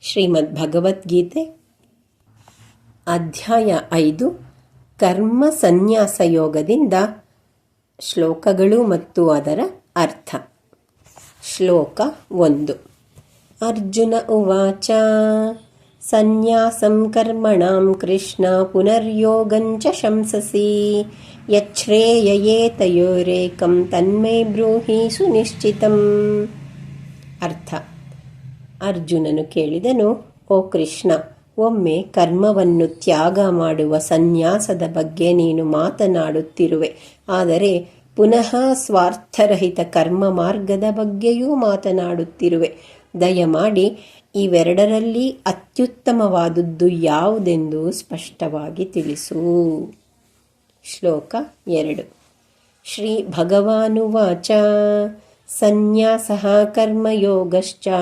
ಶ್ರೀಮದ್ ಭಗವದ್ಗೀತೆ ಅಧ್ಯಾಯ ಐದು. ಕರ್ಮ ಸನ್ಯಾಸ ಯೋಗದಿಂದ ಶ್ಲೋಕಗಳು ಮತ್ತು ಅದರ ಅರ್ಥ. ಶ್ಲೋಕ ಒಂದು. ಅರ್ಜುನ ಉವಾಚ, ಸನ್ಯಾಸಂ ಕರ್ಮಣಾಂ ಕೃಷ್ಣ ಪುನರ್ಯೋಗಂಚ ಶಂಸಸಿ, ಯಚ್ಛ್ರೇಯಯೇತಯೋರೇಕಂ ತನ್ಮೇ ಬ್ರೂಹಿ ಸುನಿಶ್ಚಿತಂ. ಅರ್ಥ. ಅರ್ಜುನನು ಕೇಳಿದನು, ಓ ಕೃಷ್ಣ, ಒಮ್ಮೆ ಕರ್ಮವನ್ನು ತ್ಯಾಗ ಮಾಡುವ ಸನ್ಯಾಸದ ಬಗ್ಗೆ ನೀನು ಮಾತನಾಡುತ್ತಿರುವೆ. ಆದರೆ ಪುನಃ ಸ್ವಾರ್ಥರಹಿತ ಕರ್ಮ ಮಾರ್ಗದ ಬಗ್ಗೆಯೂ ಮಾತನಾಡುತ್ತಿರುವೆ. ದಯಮಾಡಿ ಇವೆರಡರಲ್ಲಿ ಅತ್ಯುತ್ತಮವಾದದ್ದು ಯಾವುದೆಂದು ಸ್ಪಷ್ಟವಾಗಿ ತಿಳಿಸು. ಶ್ಲೋಕ ಎರಡು. ಶ್ರೀ ಭಗವಾನುವಾಚ.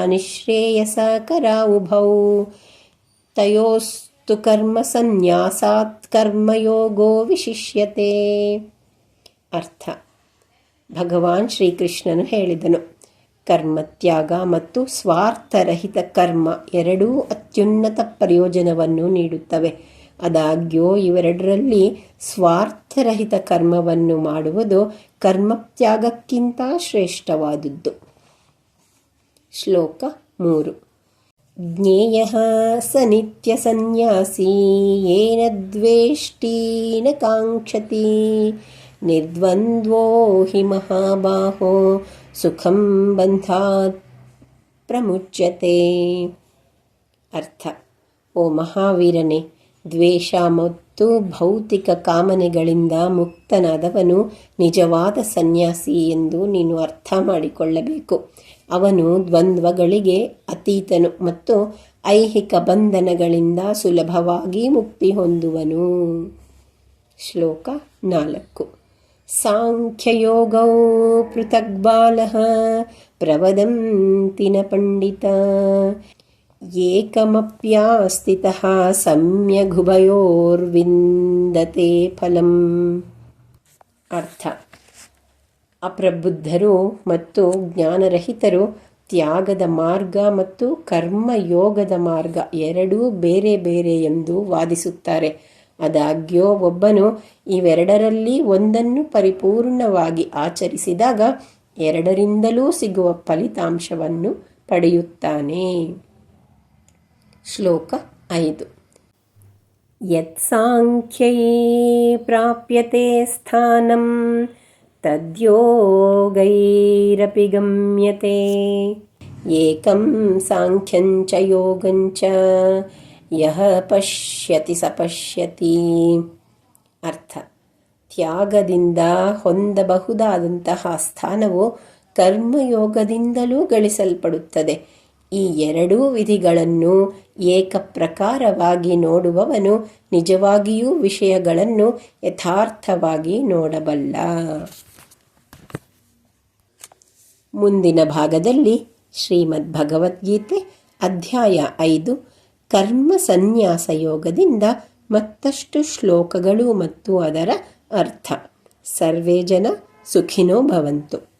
ನಿಶ್ರೇಯಸ ಕರಾವುಭೌ ತಯೋಸ್ತು ಕರ್ಮ ಸನ್ಯಾಸಾತ್ ಕರ್ಮಯೋಗೋ ವಿಶಿಷ್ಯತೆ ಅರ್ಥ ಭಗವಾನ್ ಶ್ರೀಕೃಷ್ಣನು ಹೇಳಿದನು, ಕರ್ಮತ್ಯಾಗ ಮತ್ತು ಸ್ವಾರ್ಥರಹಿತ ಕರ್ಮ ಎರಡೂ ಅತ್ಯುನ್ನತ ಪ್ರಯೋಜನವನ್ನು ನೀಡುತ್ತವೆ. ಆದಾಗ್ಯೂ ಇವೆರಡರಲ್ಲಿ ಸ್ವಾರ್ಥರಹಿತ ಕರ್ಮವನ್ನು ಮಾಡುವುದು ಕರ್ಮತ್ಯಾಗಕ್ಕಿಂತ ಶ್ರೇಷ್ಠವಾದುದ್ದು. ಶ್ಲೋಕ ಮೂರು. ಜ್ಞೇಯ ಸ ನಿತ್ಯ ಸನ್ಯಾಸಿ, ಏನ ದ್ವೇಷ್ಟಿ ನ ಕಾಂಕ್ಷತಿ, ನಿರ್ದ್ವಂದ್ವೋ ಹಿ ಮಹಾಬಾಹೋ, ಸುಖಂ ಬಂಧಾತ್ ಪ್ರಮುಚ್ಯತೆ. ಅರ್ಥ. ಓ ಮಹಾವೀರನೇ ದ್ವೇಷ ಮತ್ತು ಭೌತಿಕ ಕಾಮನೆಗಳಿಂದ ಮುಕ್ತನಾದವನು ನಿಜವಾದ ಸನ್ಯಾಸಿ ಎಂದು ನೀನು ಅರ್ಥ ಮಾಡಿಕೊಳ್ಳಬೇಕು. ಅವನು ದ್ವಂದ್ವಗಳಿಗೆ ಅತೀತನು ಮತ್ತು ಐಹಿಕ ಬಂಧನಗಳಿಂದ ಸುಲಭವಾಗಿ ಮುಕ್ತಿ ಹೊಂದುವನು. ಶ್ಲೋಕ ನಾಲ್ಕು. ಸಾಂಖ್ಯಯೋಗೌ ಪೃಥಗ್ಬಾಲಃ ಪ್ರವದಂತಿನ ಪಂಡಿತ. ಏಕಮಪ್ಯಾಸ್ಥಿತಃ ಸಮ್ಯಗುಭಯೋರ್ವಿಂದತೆ ಫಲಂ. ಅರ್ಥ. ಅಪ್ರಬುದ್ಧರು ಮತ್ತು ಜ್ಞಾನರಹಿತರು ತ್ಯಾಗದ ಮಾರ್ಗ ಮತ್ತು ಕರ್ಮಯೋಗದ ಮಾರ್ಗ ಎರಡೂ ಬೇರೆ ಬೇರೆ ಎಂದು ವಾದಿಸುತ್ತಾರೆ. ಆದಾಗ್ಯೂ ಒಬ್ಬನು ಇವೆರಡರಲ್ಲಿ ಒಂದನ್ನು ಪರಿಪೂರ್ಣವಾಗಿ ಆಚರಿಸಿದಾಗ ಎರಡರಿಂದಲೂ ಸಿಗುವ ಫಲಿತಾಂಶವನ್ನು ಪಡೆಯುತ್ತಾನೆ. ಶ್ಲೋಕ ಐದು. ಯತ್ಸಾಂಖ್ಯೈ ಪ್ರಾಪ್ಯತೆ ಸ್ಥಾನಂ ತದ್ಯೋಗೈರಪಿ ಗಮ್ಯತೆ. ಏಕಂ ಸಾಂಖ್ಯಂಚ ಯೋಗಂಚ ಯಹ ಪಶ್ಯತಿ ಸ ಪಶ್ಯತಿ. ಅರ್ಥ. ತ್ಯಾಗದಿಂದ ಹೊಂದಬಹುದಾದಂತಹ ಸ್ಥಾನವು ಕರ್ಮಯೋಗದಿಂದಲೂ ಗಳಿಸಲ್ಪಡುತ್ತದೆ. ಈ ಎರಡೂ ವಿಧಿಗಳನ್ನು ಏಕಪ್ರಕಾರವಾಗಿ ನೋಡುವವನು ನಿಜವಾಗಿಯೂ ವಿಷಯಗಳನ್ನು ಯಥಾರ್ಥವಾಗಿ ನೋಡಬಲ್ಲ. ಮುಂದಿನ ಭಾಗದಲ್ಲಿ ಶ್ರೀಮದ್ ಭಗವದ್ಗೀತೆ ಅಧ್ಯಾಯ ಐದು. ಕರ್ಮ ಸನ್ಯಾಸ ಯೋಗದಿಂದ ಮತ್ತಷ್ಟು ಶ್ಲೋಕಗಳು ಮತ್ತು ಅದರ ಅರ್ಥ. ಸರ್ವೇ ಜನ ಸುಖಿನೋ ಭವಂತು.